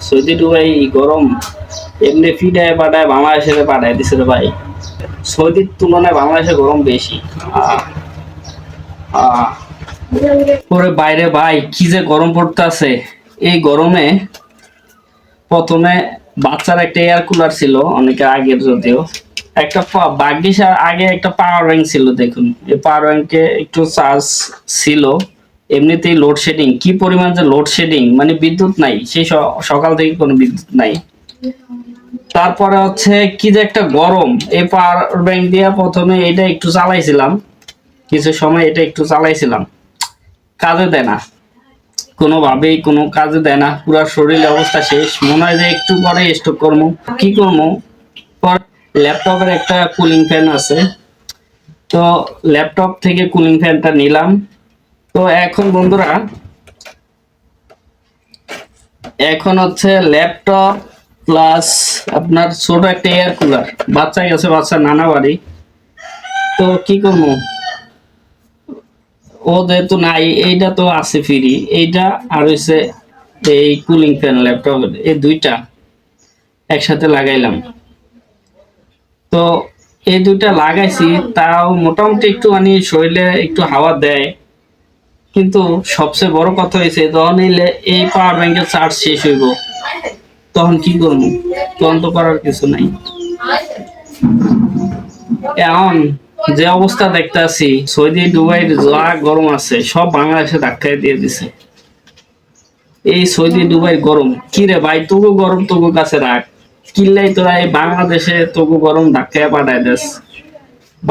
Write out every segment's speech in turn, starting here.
Saudi গরম, এমনি ফিটায় পাঠায়, বাংলাদেশে পাঠায়, দিছে রে ভাই। সৌদির তুলনায় বাংলাদেশে গরম বেশি। আহ। বাইরে ভাই, কি যে গরম পড়তেছে। এই গরমে প্রথমে বাচ্চার একটা এয়ার কুলার ছিল অনেকে আগের যদিও। একটা ভাগ্যিস আগে একটা পাওয়ার ব্যাংক ছিল, দেখুন। এই পাওয়ার ব্যাংকে একটু চার্জ ছিল। এমনিতেই লোডশেডিং কি পরিমাণ যে লোডশেডিং মানে বিদ্যুৎ নাই, সেই সকাল থেকে কোনো বিদ্যুৎ নাই। তারপরে হচ্ছে কি যে একটা গরম, এই পাওয়ার ব্যাংক দিয়ে প্রথমে এটা একটু চালাইছিলাম। কিছু সময় এটা একটু চালাইছিলাম। কাজে দেয় না। কোনোভাবেই কোনো কাজে দেয় না। পুরো শরীরের অবস্থা শেষ। মনে হয় যে একটু পরে স্টক করব। কি করব? পর ল্যাপটপের একটা কুলিং ফ্যান আছে। তো ল্যাপটপ থেকে কুলিং ফ্যানটা নিলাম। তো এখন বন্ধুরা, এখন হচ্ছে ল্যাপটপ প্লাস আপনার ছোট একটা এয়ার কুলার বাচ্চা গেছে বাচ্চা নানা বাড়ি। তো কি করব? ও যেহেতু নাই, এইটা তো আছে ফ্রি এইটা আর হচ্ছে এই কুলিং ফ্যান ল্যাপটপের এই দুইটা একসাথে লাগাইলাম। তো এই দুইটা লাগাইছি, তাও মোটামুটি একটু মানে শরীরে একটু হাওয়া দেয়। কিন্তু সবচেয়ে বড় কথা হয়েছে যখন এই লে- এই পাওয়ার ব্যাংকের চার্জ শেষ হইব। তখন কি করব? তখন তো করার কিছু নাই। এখন যে অবস্থা দেখতে আছি, সৌদি দুবাইয়ের যা গরম আছে, সব বাংলাদেশে ধাক্কায় দিয়ে দিছে। এই সৌদি দুবাই গরম, কি রে ভাই, তবু গরম, তবু কাছে রাখ। কিল্লাই তোরা এই বাংলাদেশে তবু গরম ধাক্কায় পাঠায় দেস।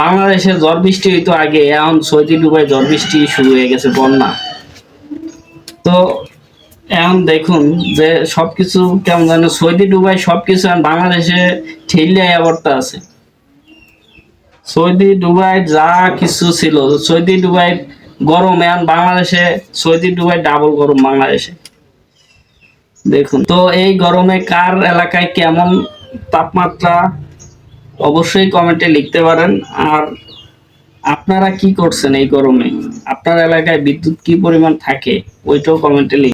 বাংলাদেশে ঝড় বৃষ্টি হইতো আগে, এখন সৌদি দুবাই ঝড় বৃষ্টি শুরু হয়ে গেছে, বন্যা। তো এখন দেখুন যে সবকিছু কেমন জানো সৌদি দুবাই সবকিছু এখন বাংলাদেশে ঠেলে অবস্থা আছে। সৌদি দুবাই যা কিছু ছিল সৌদি ডুবাই গরম, এখন বাংলাদেশে সৌদি ডুবাই ডাবল গরম বাংলাদেশে। দেখুন, তো এই গরমে কার এলাকায় কেমন তাপমাত্রা অবশ্যই কমেন্টে লিখতে পারেন। আর আপনারা কি করছেন এই গরমে? আপনার এলাকায় বিদ্যুৎ কি পরিমাণ থাকে? ওইটাও কমেন্টে লিখ